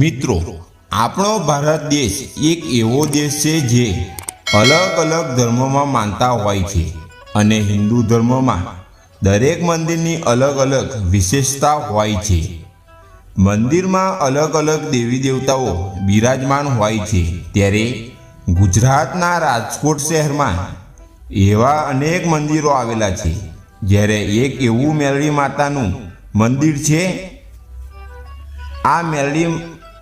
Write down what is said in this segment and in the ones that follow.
મિત્રો, આપણો ભારત દેશ એક એવો દેશ છે જે અલગ અલગ ધર્મોમાં માનતા હોય છે અને હિન્દુ ધર્મમાં દરેક મંદિરની અલગ અલગ વિશેષતા હોય છે. મંદિરમાં અલગ અલગ દેવી દેવતાઓ બિરાજમાન હોય છે. ત્યારે ગુજરાતના રાજકોટ શહેરમાં એવા અનેક મંદિરો આવેલા છે, જ્યારે એક એવું મેરળી માતાનું મંદિર છે. આ મેરડી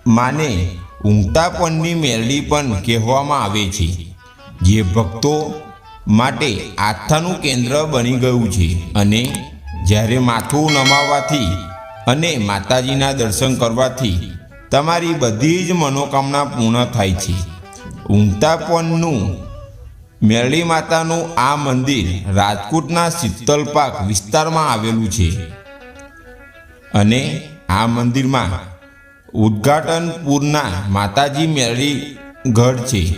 માને ઊંઘતાપણની મેરડી પણ કહેવામાં આવે છે. જે ભક્તો માટે આસ્થાનું કેન્દ્ર બની ગયું છે અને જ્યારે માથું નમાવવાથી અને માતાજીના દર્શન કરવાથી તમારી બધી જ મનોકામના પૂર્ણ થાય છે. ઊંઘતાપણનું મેરળી માતાનું આ મંદિર રાજકોટના શીતલપાક વિસ્તારમાં આવેલું છે. અને આ મંદિરમાં ઉદ્ઘાટનપુરના માતાજી મેળી ગઢ છે.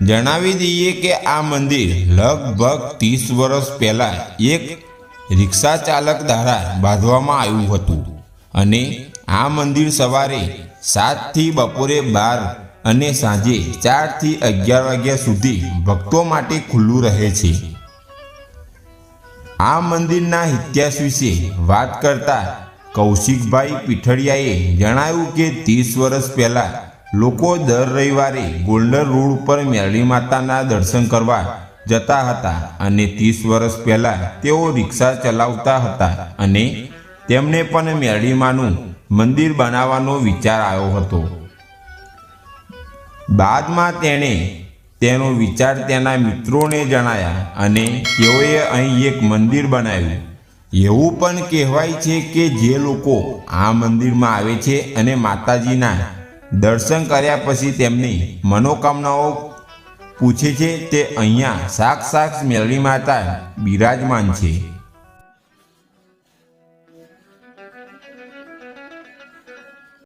જણાવી દઈએ કે આ મંદિર લગભગ ત્રીસ વર્ષ પહેલાં એક રિક્ષા ચાલક દ્વારા બાંધવામાં આવ્યું હતું અને આ મંદિર સવારે સાતથી બપોરે બાર અને સાંજે ચારથી અગિયાર વાગ્યા સુધી ભક્તો માટે ખુલ્લું રહે છે. આ મંદિરના ઇતિહાસ વિશે વાત કરતા કૌશિકભાઈ પીઠડિયાએ જણાવ્યું કે ત્રીસ વર્ષ પહેલાં લોકો દર રવિવારે ગોલ્ડન રોડ ઉપર મેરળી માતાના દર્શન કરવા જતા હતા અને ત્રીસ વર્ષ પહેલાં તેઓ રિક્ષા ચલાવતા હતા અને તેમને પણ મેરડીમાનું મંદિર બનાવવાનો વિચાર આવ્યો હતો. બાદમાં તેણે તેનો વિચાર તેના મિત્રોને જણાયા અને તેઓએ અહીં એક મંદિર બનાવ્યું. એવું પણ કહેવાય છે કે જે લોકો આ મંદિરમાં આવે છે અને માતાજીના દર્શન કર્યા પછી તેમની મનોકામનાઓ પૂછે છે, તે અહીંયા સાક્ષ સાક્ષ મેળવી માતા બિરાજમાન છે.